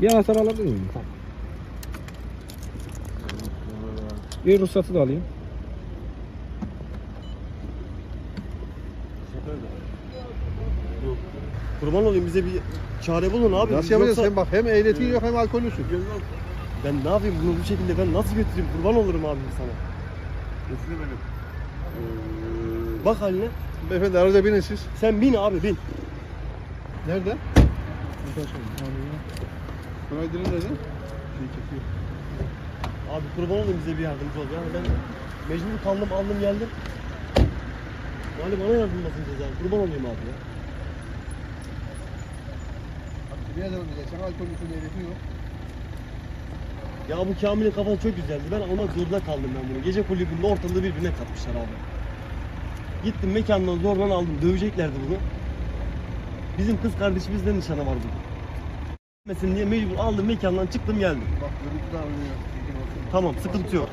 Bir anahtar alabilir miyim? Bir ruhsatı da alayım. Kurban olayım bize bir çare bulun abi. Nasıl yapacağız? Yoksa Sen bak hem ehliyetin yok hem alkollüsün. Ben ne yapayım bunu bu şekilde ben nasıl götüreyim kurban olurum abi sana. Götürün benim. Bak haline. Beyefendi araca binin siz. Sen bin abi bin. Nerede? Dilin nerede? Şey çekiyor. Abi kurban olayım bize bir yardımcı ol. Yani ben mecbur kaldım aldım geldim. Yani bana yardım edeceğiz abi. Kurban olayım abi ya. Bir yerden önce sen alkollüsün ehliyetin yok. Ya bu Kamil'in kafası çok güzeldi. Ben almak zorunda kaldım ben bunu. Gece kulübünde ortalığı birbirine katmışlar abi. Gittim mekandan zorla aldım. Döveceklerdi bunu. Bizim kız kardeşimizden nişanı var bugün. Mesin diye mecbur aldım mekandan çıktım geldim. Bak. Tamam sıkıntı yok.